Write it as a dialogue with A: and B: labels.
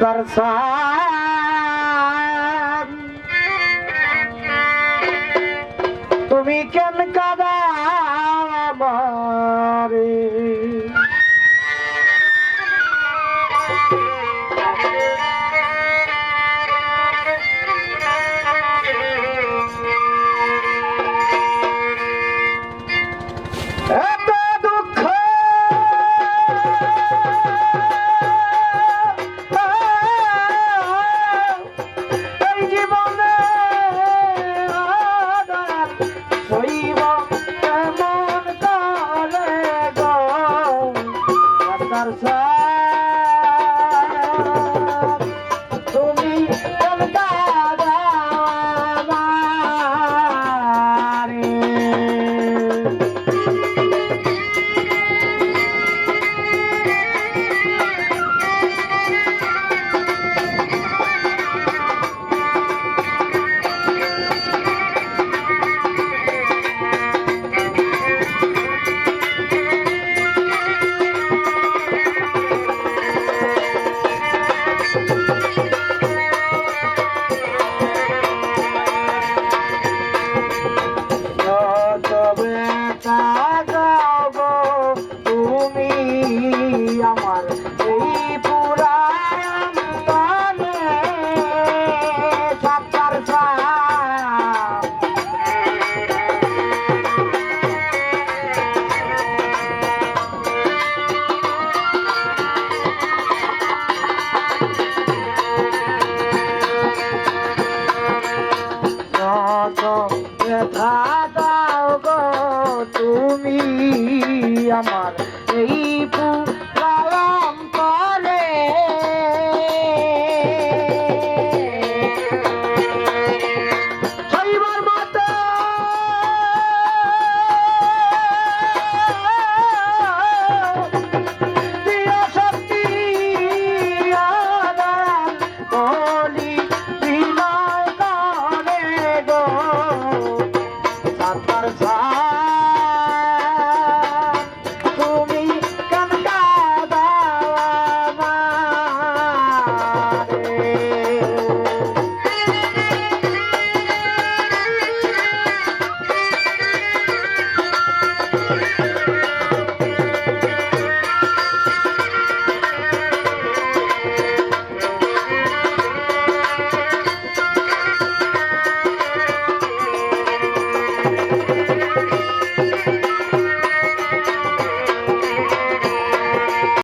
A: সান তুমি কেন কাদা কেমন করে গো রাস্তার থাকো গো তুমি আমার এই